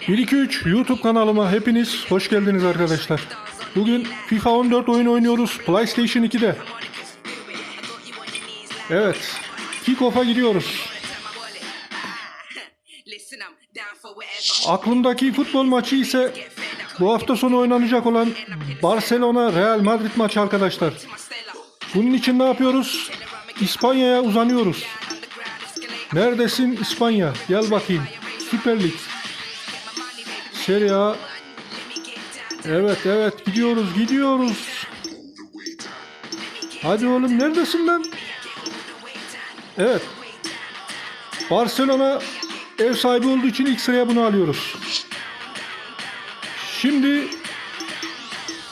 1-2-3 YouTube kanalıma hepiniz hoş geldiniz arkadaşlar. Bugün FIFA 14 oyun oynuyoruz PlayStation 2'de. Evet, Kickoff'a gidiyoruz. Aklımdaki futbol maçı ise bu hafta sonu oynanacak olan Barcelona Real Madrid maçı arkadaşlar. Bunun için ne yapıyoruz? İspanya'ya uzanıyoruz. Neredesin İspanya? Gel bakayım. Süper Lig. Serie A. Evet evet gidiyoruz gidiyoruz. Hadi oğlum neredesin lan? Evet. Barcelona ev sahibi olduğu için ilk sıraya bunu alıyoruz. Şimdi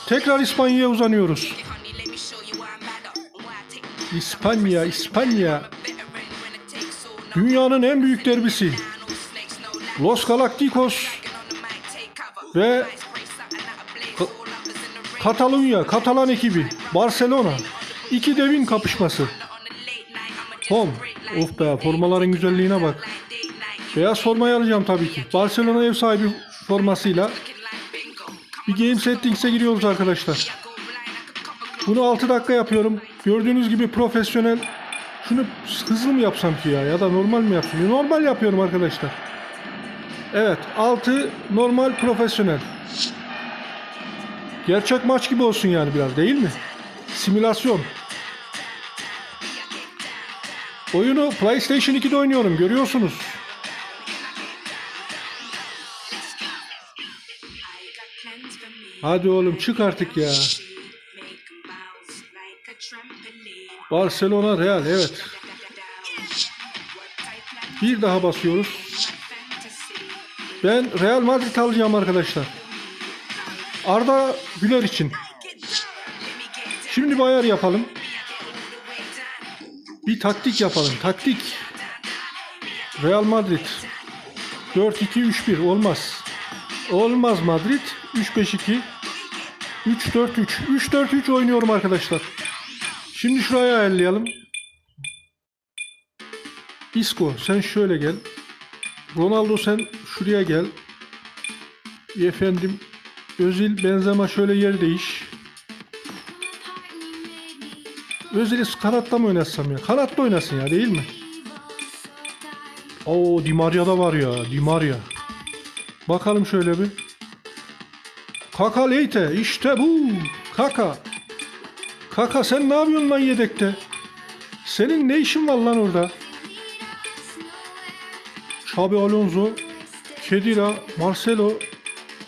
tekrar İspanya'ya uzanıyoruz. İspanya, İspanya. Dünyanın en büyük derbisi. Los Galacticos ve Ka- Katalunya, Katalan ekibi, Barcelona. İki devin kapışması. Home. Of be formaların güzelliğine bak. Beyaz formayı alacağım tabii ki. Barcelona ev sahibi formasıyla bir game settings'e giriyoruz arkadaşlar. Bunu 6 dakika yapıyorum. Gördüğünüz gibi profesyonel. Şunu hızlı mı yapsam ki ya ya da normal mi yapsam? Normal yapıyorum arkadaşlar. Evet 6 normal profesyonel. Gerçek maç gibi olsun yani biraz değil mi? Simülasyon. Oyunu PlayStation 2'de oynuyorum görüyorsunuz. Hadi oğlum çık artık ya. Barcelona Real evet. Bir daha basıyoruz. Ben Real Madrid alacağım arkadaşlar. Arda Güler için. Şimdi bir ayar yapalım. Bir taktik yapalım. Taktik. Real Madrid. 4-2-3-1 olmaz. Olmaz Madrid. 3-5-2. 3-4-3. 3-4-3 oynuyorum arkadaşlar. Şimdi şuraya ayarlayalım. Isco sen şöyle gel. Ronaldo sen şuraya gel. Efendim Özil Benzema şöyle yer değiş. Özil'i kanatta mı oynatsam ya? Kanatta oynasın ya değil mi? Oo Di Maria da var ya. Di Maria. Bakalım şöyle bir. Kaka Leite işte bu. Kaka. Kaka sen ne yapıyorsun lan yedekte? Senin ne işin var lan orada? Xabi Alonso, Kedira, Marcelo.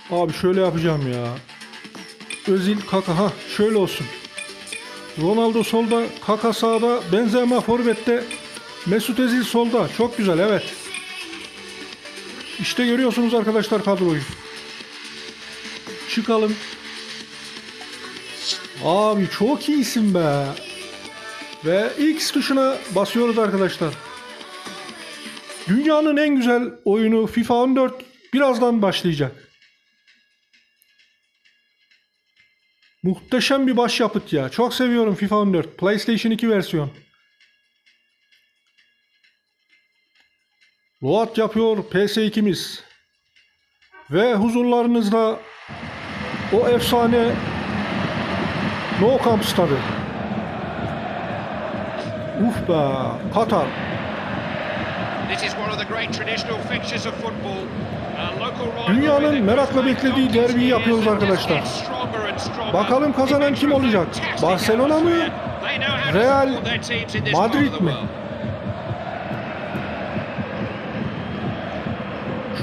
Abi şöyle yapacağım ya. Özil, Kaka ha şöyle olsun. Ronaldo solda, Kaka sağda, Benzema forvette, Mesut Özil solda. Çok güzel evet. İşte görüyorsunuz arkadaşlar kadroyu. Çıkalım. Abi çok iyisin be. Ve X tuşuna basıyoruz arkadaşlar. Dünyanın en güzel oyunu FIFA 14 birazdan başlayacak. Muhteşem bir başyapıt ya. Çok seviyorum FIFA 14. PlayStation 2 versiyon. Load yapıyor PS2'miz. Ve huzurlarınızda o efsane No Camp stadı. Uf be Katar. This is one of the great traditional fixtures of football. A local rivalry Dünyanın merakla beklediği derbiyi yapıyoruz arkadaşlar. Bakalım kazanan kim olacak? Barcelona mı? Real Madrid mi?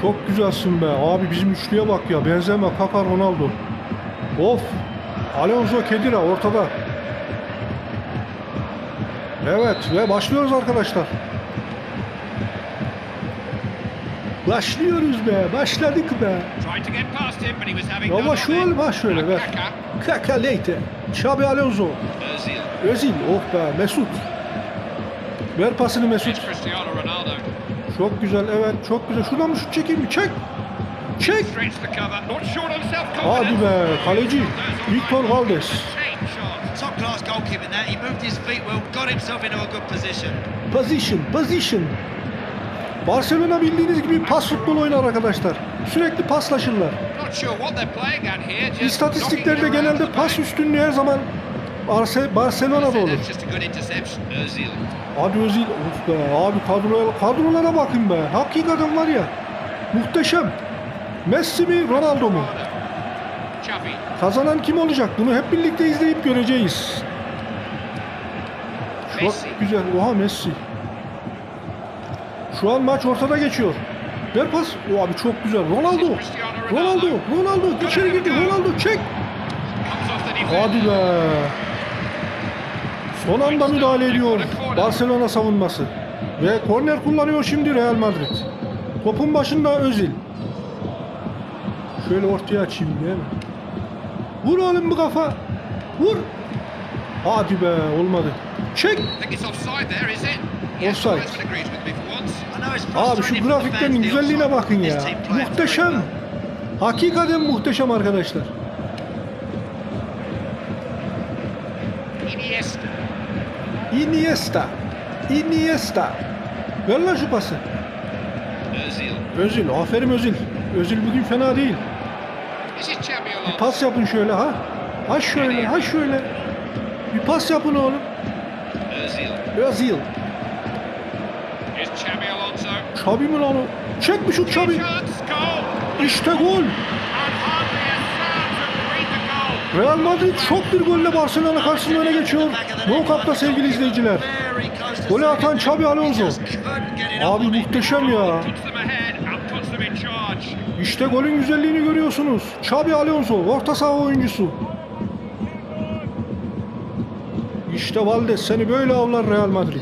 Çok güzelsin be. Abi bizim üçlüye bak ya. Benzeme Kaka Ronaldo. Of. Alonso Kedira ortada. Evet ve başlıyoruz arkadaşlar. Başlıyoruz be. Başladık be. Yavaş ol bak şöyle ver. Kaka, Leite. Xabi Alonso. Özil, Özil. Oh be Mesut. Ver pasını Mesut. Çok güzel evet çok güzel. Şuradan mı şut çekeyim mi? Çek. Çek. Hadi be kaleci. Victor Valdes. Take shot. Top class goalkeeping there. He moved his feet well, got himself into a good position. Position, position. Barcelona bildiğiniz gibi pas futbol oynar arkadaşlar. Sürekli paslaşırlar. İstatistiklerde genelde pas üstünlüğü her zaman Barce- Barcelona'da olur. Hadi Özil. Of be abi kadrolara, kadrolara bakın be. Hakikaten var ya. Muhteşem. Messi mi Ronaldo mu? Kazanan kim olacak? Bunu hep birlikte izleyip göreceğiz. Çok güzel. Oha Messi. Şu an maç ortada geçiyor. Ver pas. O abi çok güzel. Ronaldo. Ronaldo. Ronaldo. İçeri girdi. Ronaldo çek. Hadi be. Son anda müdahale ediyor Barcelona savunması. Ve korner kullanıyor şimdi Real Madrid. Topun başında Özil. Şöyle ortaya açayım değil mi? Vur oğlum bu kafa. Vur. Hadi be olmadı. Çek. Offside. Abi şu grafiklerin güzelliğine bakın ya. Muhteşem. Hakikaten muhteşem arkadaşlar. Iniesta. Iniesta. Iniesta. Ver lan şu pası. Özil. Özil. Aferin Özil. Özil bugün fena değil. Alonso. Pas yapın şöyle ha. Ha şöyle, ha şöyle. Bir pas yapın oğlum. Özil. Özil. Xabi Alonso. Xabi mi lan o? Çek mi şu Xabi? İşte gol. Real Madrid çok bir golle Barcelona karşısında öne geçiyor. No Cup'ta sevgili izleyiciler. Golü atan Xabi Alonso. Abi muhteşem ya. İşte golün güzelliğini görüyorsunuz. Xabi Alonso, orta saha oyuncusu. İşte Valdes seni böyle avlar Real Madrid.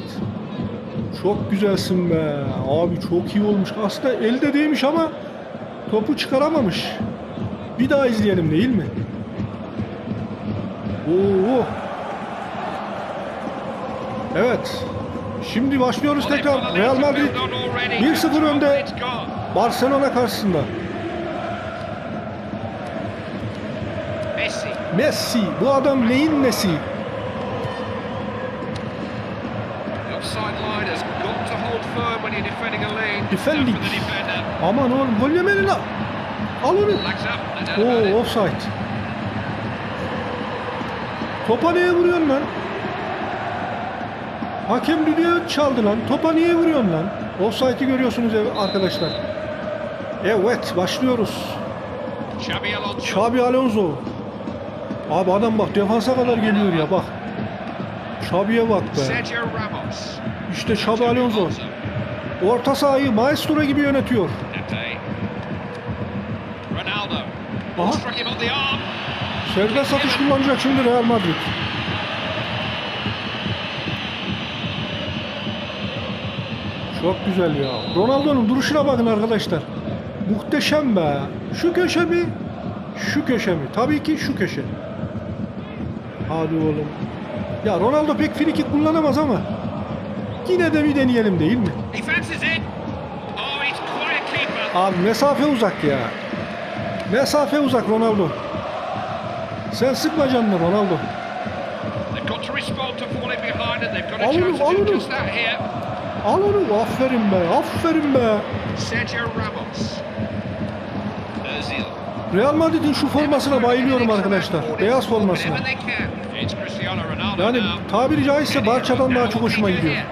Çok güzelsin be. Abi çok iyi olmuş. Aslında elde değmiş ama topu çıkaramamış. Bir daha izleyelim değil mi? Oo. Evet. Şimdi başlıyoruz tekrar. Real Madrid build on already. 1-0 önde. Barcelona karşısında. Messi. Messi. Bu adam neyin nesi? Defender. Aman oğlum gol yemeli la. Al onu. Oo offside. Topa niye vuruyorsun lan? Hakem düdüğü çaldı lan. Topa niye vuruyorsun lan? Offside'i görüyorsunuz arkadaşlar. Evet başlıyoruz. Xabi Alonso. Abi adam bak defansa kadar geliyor ya bak. Xabi'ye bak be. İşte Xabi Alonso. Orta sahayı maestro gibi yönetiyor. Aha. Serbest atış kullanacak şimdi Real Madrid. Çok güzel ya. Ronaldo'nun duruşuna bakın arkadaşlar. Muhteşem be. Şu köşe mi? Şu köşe mi? Tabii ki şu köşe. Hadi oğlum. Ya Ronaldo pek friki kullanamaz ama yine de bir deneyelim değil mi? Oh. Abi mesafe uzak ya. Mesafe uzak Ronaldo. Sen sıkma canını Ronaldo. Al onu, al onu. Al onu. Aferin be. Aferin be. Sergio Ramos. Özil. Real Madrid'in şu formasına bayılıyorum arkadaşlar. Beyaz formasına. Yani tabiri caizse Barça'dan daha çok hoşuma gidiyor. here?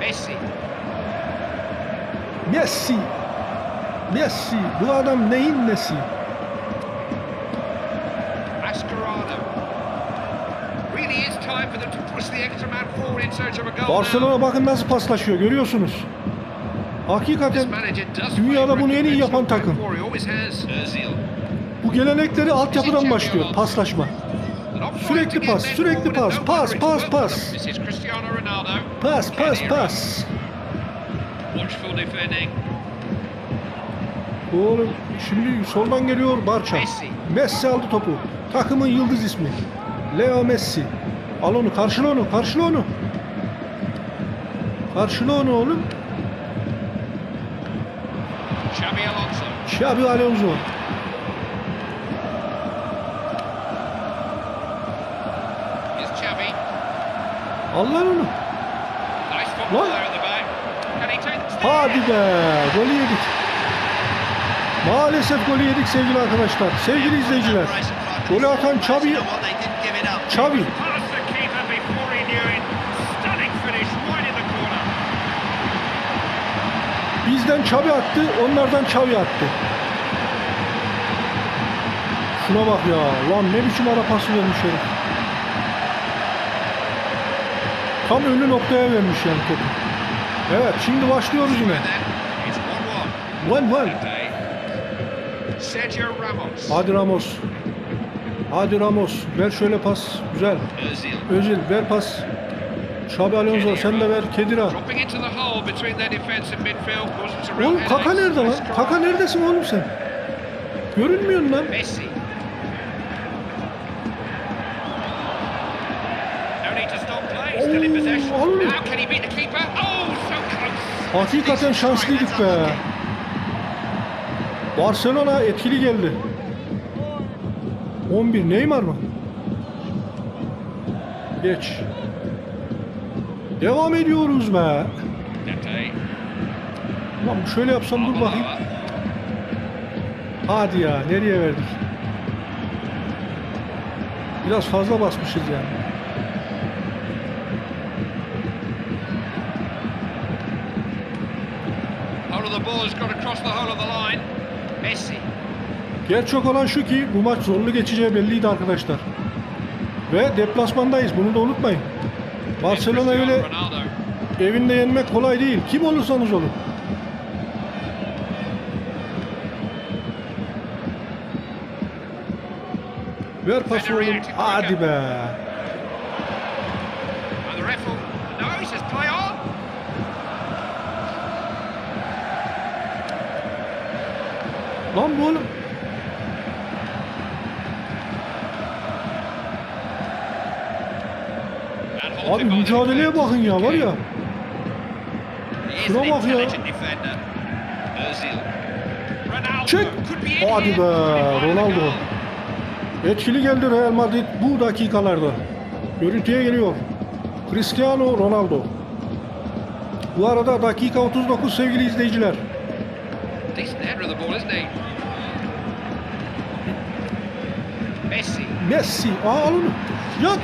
Messi. Messi. Messi. Bu adam neyin nesi? Barcelona bakın nasıl paslaşıyor görüyorsunuz. Hakikaten dünyada bunu en iyi yapan takım. bu gelenekleri altyapıdan başlıyor paslaşma. Sürekli pas, sürekli pas, pas, pas, pas. Ronaldo. Pas pas pas. Watchful defending. Oğlum şimdi soldan geliyor Barça. Messi. Messi aldı topu. Takımın yıldız ismi. Leo Messi. Al onu karşıla onu karşıla onu. Karşıla onu oğlum. Xabi Alonso. Xabi Alonso. Al lan onu. Nice football Hadi be. Golü yedik. Maalesef golü yedik sevgili arkadaşlar. Sevgili izleyiciler. Golü atan the corner. Bizden Xavi attı, onlardan Xavi attı. Şuna bak ya. Lan ne biçim ara pası vermiş herif. Tam önü noktaya vermiş yani topu. Evet şimdi başlıyoruz yine. And then it's 1-1. One one. Hadi Ramos. Hadi Ramos. Ver şöyle pas. Güzel. Özil. Ver pas. Xabi Alonso sen de ver. Kedira. Oğlum Kaka nerede lan? Kaka neredesin oğlum sen? Görünmüyorsun lan. Messi. No Hakikaten şanslıydık be. Barcelona etkili geldi. 11 Neymar mı? Geç. Devam ediyoruz be. Ulan şöyle yapsam dur bakayım. Hadi ya nereye verdik? Biraz fazla basmışız yani. Gerçek olan şu ki bu maç zorlu geçeceği belliydi arkadaşlar. Ve deplasmandayız bunu da unutmayın. Barcelona öyle evinde yenmek kolay değil. Kim olursanız olun. Ver pası oğlum. Hadi be. Lan bu oğlum. Abi mücadeleye bakın ya var ya. Şuna bak ya. Çek. Hadi be Ronaldo. Etkili geldi Real Madrid bu dakikalarda. Görüntüye geliyor. Cristiano Ronaldo. Bu arada dakika 39 sevgili izleyiciler. Messi. Aa al onu. Yat.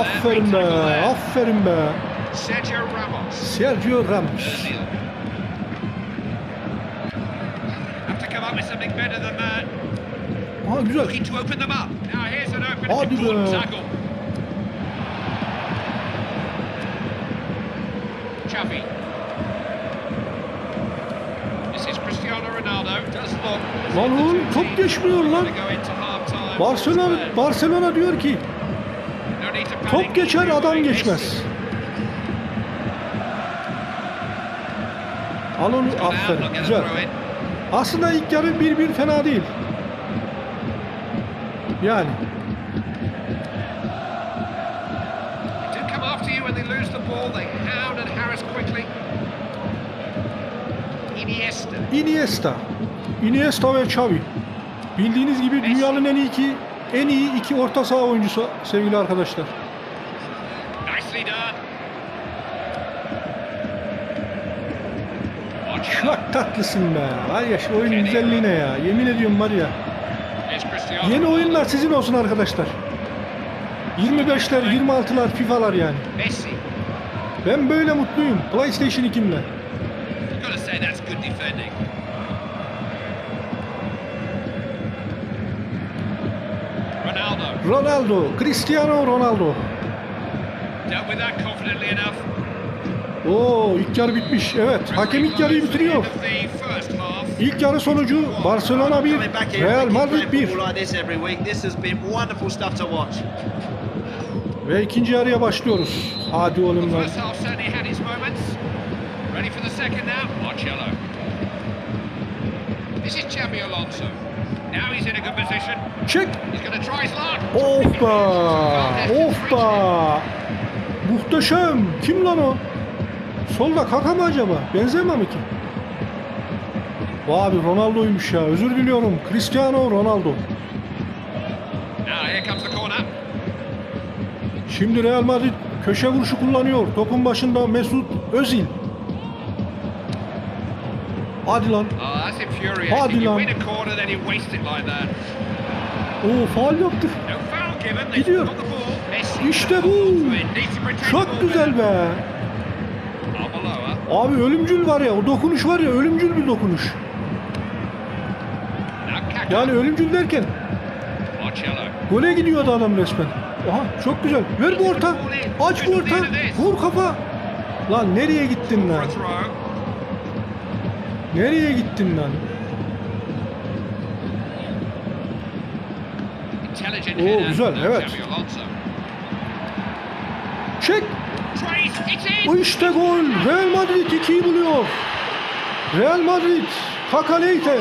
Aferin be. Aferin. Sergio Ramos. Sergio Ramos. Aa güzel. Hadi be. tackle. Xavi. This is Cristiano Ronaldo. Does look. as Lan oğlum, top geçmiyor lan. Barcelona. Barcelona diyor ki top geçer adam geçmez. Al onu aferin. Güzel. Aslında ilk yarı 1-1 fena değil. Yani. Iniesta. Iniesta ve Xavi. Bildiğiniz gibi dünyanın en iyi iki en iyi iki orta saha oyuncusu sevgili arkadaşlar. Çok tatlısın be. Var ya şu oyun güzelliğine ya. Yemin ediyorum var ya. Yeni oyunlar sizin olsun arkadaşlar. 25'ler, 26'lar, FIFA'lar yani. Ben böyle mutluyum. PlayStation 2'mle. Got to say that's good defending. Ronaldo Cristiano Ronaldo. dealt with that confidently enough. Oo ilk yarı bitmiş. Evet, hakem ilk yarıyı bitiriyor. İlk yarı sonucu Barcelona 1, Coming back here, Real Madrid great 1. football like this every week. This has been wonderful stuff to watch. Ve ikinci yarıya başlıyoruz. Hadi oğlum The lan. first half certainly had its moments. Ready for the second now? Marcelo. This is Xabi Alonso. Now he's in a good position. Çek. He's going to try his luck. Of be. Of be. Muhteşem. Kim lan o? Solda Kaka mı acaba? Benzeme mi ki? Abi Ronaldo'ymuş ya. Özür diliyorum. Cristiano Ronaldo. Now here comes the corner. Şimdi Real Madrid köşe vuruşu kullanıyor. Topun başında Mesut Özil. Hadi lan. Oh, that's infuriating. Hadi lan. win a corner, then you waste it like that. Oo faul yaptı. No foul given. They've Gidiyor. İşte bu. Çok güzel be. Abi ölümcül var ya. O dokunuş var ya. Ölümcül bir dokunuş. Yani ölümcül derken gole gidiyordu adam resmen. Aha çok güzel. Ver bu orta. Aç bu orta. Vur kafa. Lan nereye gittin lan? Nereye gittin lan? Intelligent Oo, güzel, evet. Çek. İşte gol. Real Madrid 2'yi buluyor. Real Madrid. Kakaleyte.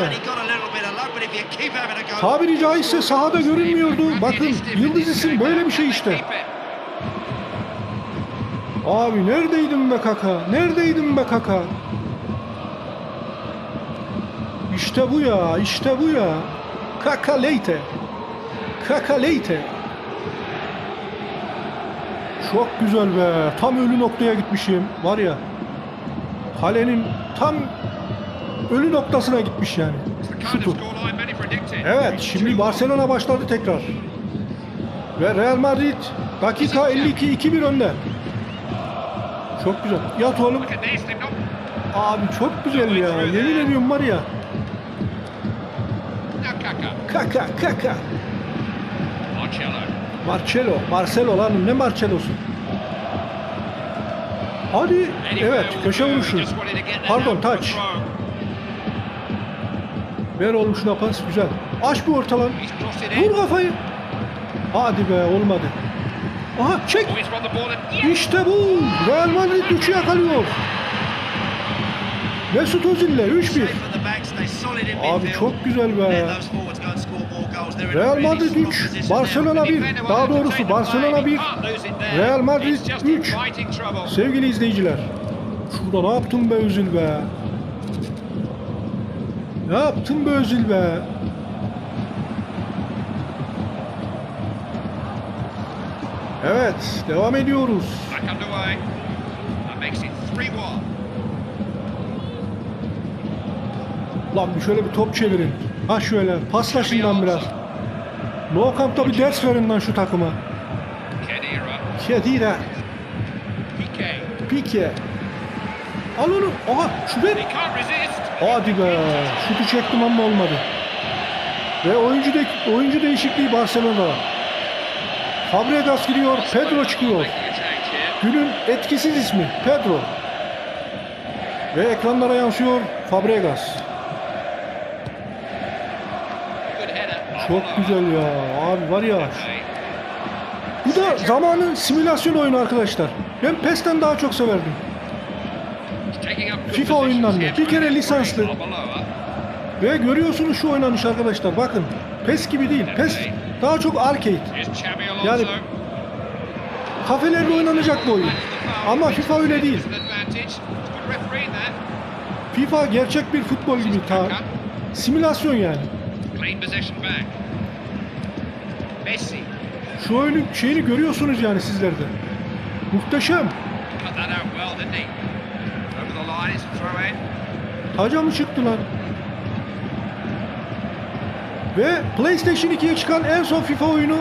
Tabiri caizse sahada görünmüyordu. Bakın Yıldız isim böyle bir şey işte. Abi neredeydin be kaka? Neredeydin be kaka? İşte bu ya, işte bu ya. Kakaleyte. Kakaleyte. Çok güzel be. Tam ölü noktaya gitmişim. Var ya. Kalenin tam ölü noktasına gitmiş yani. Şutu. Evet, şimdi Barcelona başladı tekrar. Ve Real Madrid dakika 52 2-1 önde. Çok güzel. Yat oğlum. Abi çok güzel ya. Yemin ediyorum var ya. Kaka kaka. Marcelo. Marcelo. Marcelo lan ne Marcelo'su? Hadi. Evet köşe vuruşu. Pardon taç. Ver oğlum şuna pas güzel. Aç bir orta lan. He's crossed it in. Vur kafayı. Hadi be olmadı. Aha çek. İşte bu. Real Madrid 3'ü yakalıyor. Mesut Özil'le 3-1. safe at the back, stay solid in Abi çok güzel be. Real Madrid strong 3, position Barcelona now. 1. Daha doğrusu Barcelona 1, Real Madrid 3. Sevgili izleyiciler. Şurada ne yaptın be Özil be? Ne yaptın be Özil be? Evet, devam ediyoruz. Back underway. That makes it 3-1. Lan bir şöyle bir top çevirin. Ha şöyle, paslaşın lan biraz. No Camp'ta bir ders verin lan şu takıma. Kedira. Piqué. Pique. Al onu. Aha, şu resist. Hadi be. Şutu çektim ama olmadı. Ve oyuncu de, oyuncu değişikliği Barcelona'da. Fabregas gidiyor, Pedro çıkıyor. Günün etkisiz ismi Pedro. Ve ekranlara yansıyor Fabregas. Çok güzel ya. Abi var ya. Bu da zamanın simülasyon oyunu arkadaşlar. Ben PES'ten daha çok severdim. FIFA oyundan da. Bir kere lisanslı. Ve görüyorsunuz şu oynanış arkadaşlar. Bakın. PES gibi değil. PES daha çok arcade. Yani kafelerde oynanacak bu oyun. Ama FIFA öyle değil. FIFA gerçek bir futbol gibi ta simülasyon yani. Clean possession back. Messi. Şu oyunun şeyini görüyorsunuz yani sizler de. Muhteşem. Taca mı çıktılar? Ve PlayStation 2'ye çıkan en son FIFA oyunu.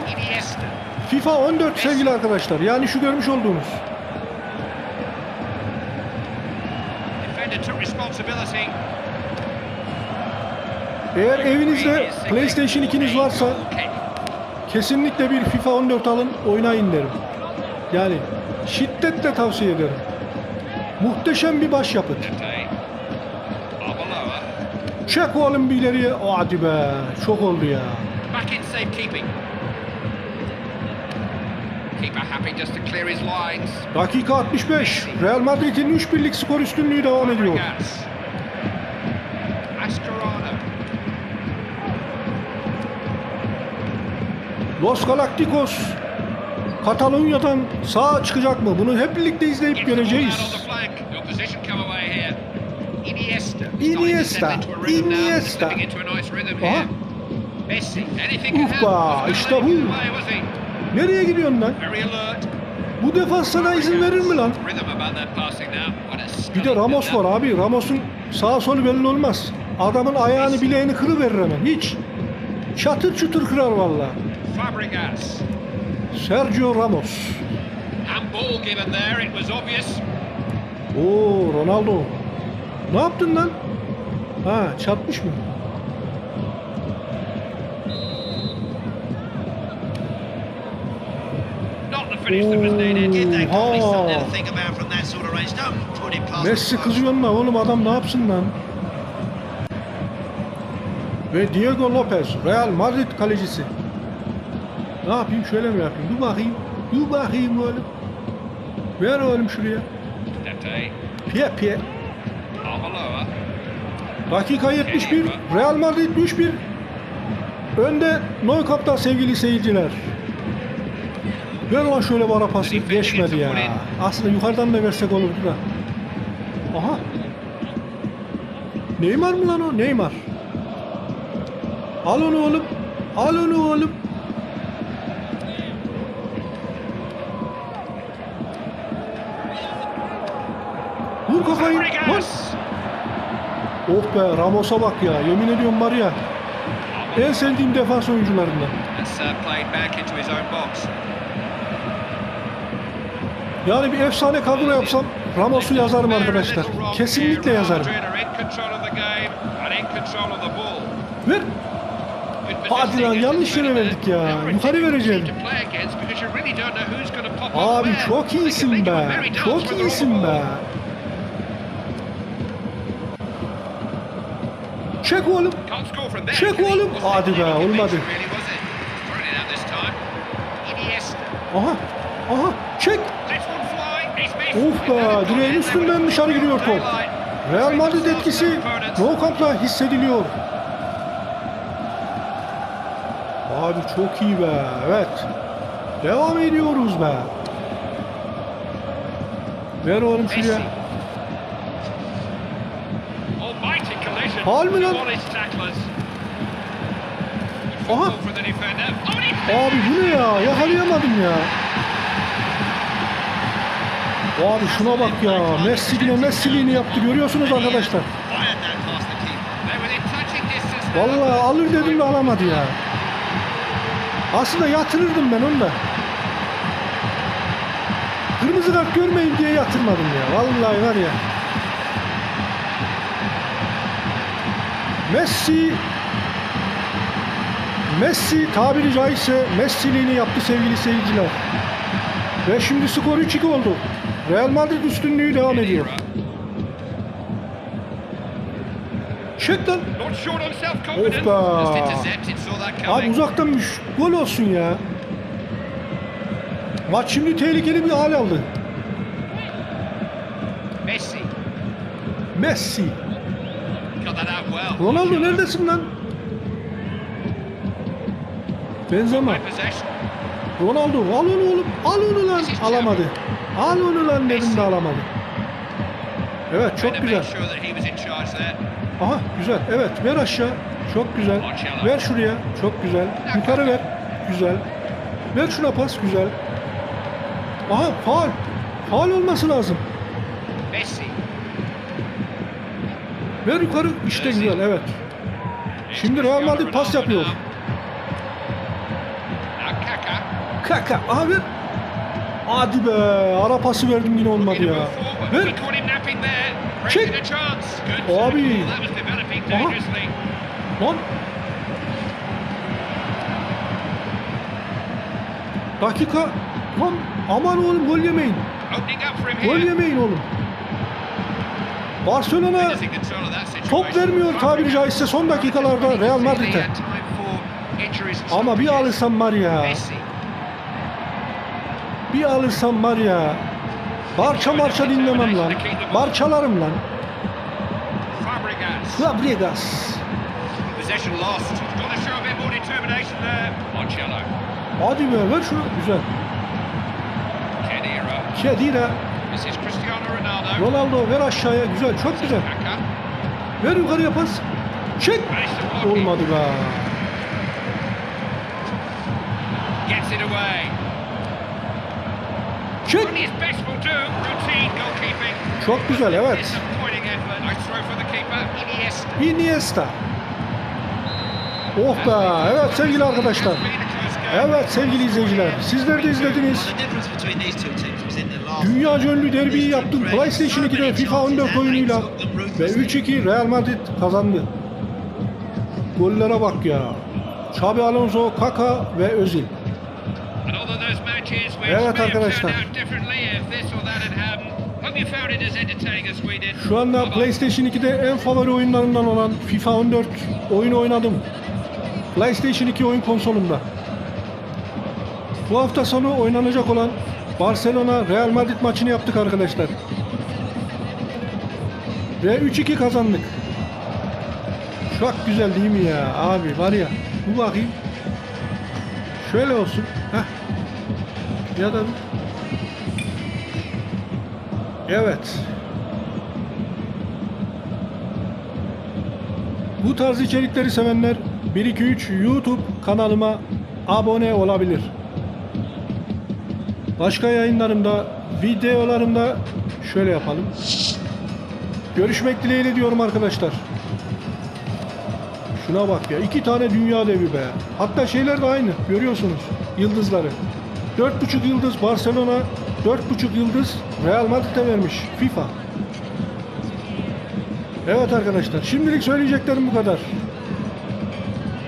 FIFA 14 sevgili arkadaşlar. Yani şu görmüş olduğunuz. Defender took responsibility. Eğer evinizde PlayStation 2'niz varsa kesinlikle bir FIFA 14 alın oynayın derim. Yani şiddetle tavsiye ederim. Muhteşem bir başyapıt. Çek oğlum bir ileriye. Hadi be. Çok oldu ya. Dakika 65. Real Madrid'in 3 birlik skor üstünlüğü devam ediyor. Fabregas. Mascherano. Los Galacticos Katalonya'dan sağ çıkacak mı? Bunu hep birlikte izleyip göreceğiz. Iniesta. Iniesta. Aha. Wasn't işte bu. Nereye gidiyorsun lan? Bu defans sana izin verir mi lan? Bir de Ramos var abi. Ramos'un Sağ solu belli olmaz. Adamın ayağını bileğini kırıverir hemen. Hiç. Çatır çutur kırar valla. Fabregas. Sergio Ramos. Handball given there, it was obvious. Oo Ronaldo. Ne yaptın lan? Ha çarpmış mı? Oha. Messi the post. kızıyor mu oğlum adam ne yapsın lan? Ve Diego Lopez Real Madrid kalecisi. Ne yapayım şöyle mi yapayım? Dur bakayım. Dur bakayım oğlum. Ver oğlum şuraya. Pie. Arbeloa. Dakika 71. Real Madrid 3-1. Önde Neukamp'ta sevgili seyirciler. Ver lan şöyle bana pası. Geçmedi ya. Aslında yukarıdan da versek olurdu da. Aha. Neymar mı lan o? Neymar. Al onu oğlum. Al onu oğlum. Fabregas. Oh be Ramos'a bak ya. Yemin ediyorum var ya. En sevdiğim defans oyuncularından. Yani bir efsane kadro yapsam Ramos'u yazarım arkadaşlar. Kesinlikle yazarım. Ver. Hadi lan, yanlış yere verdik ya. Yukarı vereceğim. Abi çok iyisin be. Çok iyisin be. Çek oğlum. Çek oğlum. Hadi be, olmadı. Aha. Aha. Çek. Of be. Direğin üstünden dışarı gidiyor top. Real Madrid etkisi No Camp'ta hissediliyor. Abi çok iyi be. Evet. Devam ediyoruz be. Ver oğlum şuraya. Faul mü lan? Aha. Abi bu ne ya? Yakalayamadım ya. Abi şuna bak ya. Messi yine Messi'liğini yaptı. Görüyorsunuz arkadaşlar. Vallahi alır dedim de alamadı ya. Aslında yatırırdım ben onu da. Kırmızı kart görmeyin diye yatırmadım ya. Vallahi var ya. Messi Messi tabiri caizse Messi'liğini yaptı sevgili seyirciler. Ve şimdi skor 3-2 oldu. Real Madrid üstünlüğü devam ediyor. Self-confidence. Of be. Abi coming. uzaktanmış. Gol olsun ya. Maç şimdi tehlikeli bir hal aldı. Messi Messi. got that out well. Ronaldo neredesin lan? Benzema. Ronaldo al onu oğlum. Al onu lan. Alamadı. Al onu lan dedim de alamadı. Evet çok güzel. Aha güzel. Evet ver aşağı. Çok güzel. Ver şuraya. Çok güzel. Yukarı ver. Güzel. Ver şuna pas. Güzel. Aha faal. Faal olması lazım. Messi. Ver yukarı. İşte güzel. Evet. Şimdi Real Madrid pas yapıyor. Kaka. Aha ver. Hadi be. Ara pası verdim yine olmadı ya. Ver. Çek. Abi. Aha. Lan. Dakika. Lan aman oğlum gol yemeyin. Gol yemeyin oğlum. Barcelona top vermiyor tabiri caizse son dakikalarda Real Madrid'e. Ama bir ya. Messi. Bir alırsam var ya. Parça marça dinlemem lan. Parçalarım lan. Fabregas. Hadi be ver şunu. Güzel. Kedira. Kedira. This is Cristiano Ronaldo. Ver aşağıya. Güzel. Çok güzel. Ver yukarıya pas. Çek. Olmadı be. Gets it away. Çek. Çok güzel evet. Iniesta. Oh be. Evet sevgili arkadaşlar. Evet sevgili izleyiciler. Sizler de izlediniz. Dünya ünlü derbiyi yaptım PlayStation 2'de FIFA 14 oyunuyla ve 3-2 Real Madrid kazandı. Gollere bak ya. Xabi Alonso, Kaka ve Özil. Evet arkadaşlar. Şu anda PlayStation 2'de en favori oyunlarından olan FIFA 14 oyunu oynadım. PlayStation 2 oyun konsolunda. Bu hafta sonu oynanacak olan Barcelona Real Madrid maçını yaptık arkadaşlar. Ve 3-2 kazandık. Çok güzel değil mi ya abi var ya. Bu bakayım. Şöyle olsun. Heh. Ya da Evet. Bu tarz içerikleri sevenler 123 YouTube kanalıma abone olabilir. Başka yayınlarımda, videolarımda şöyle yapalım. Görüşmek dileğiyle diyorum arkadaşlar. Şuna bak ya. iki tane dünya devi be. Hatta şeyler de aynı. Görüyorsunuz. Yıldızları. 4.5 yıldız Barcelona, 4.5 yıldız Real Madrid'e vermiş FIFA. Evet arkadaşlar. Şimdilik söyleyeceklerim bu kadar.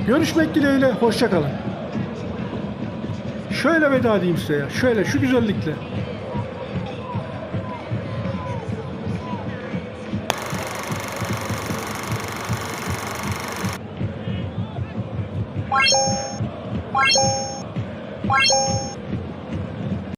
Görüşmek dileğiyle. Hoşçakalın. Şöyle veda edeyim size ya. Şöyle şu güzellikle.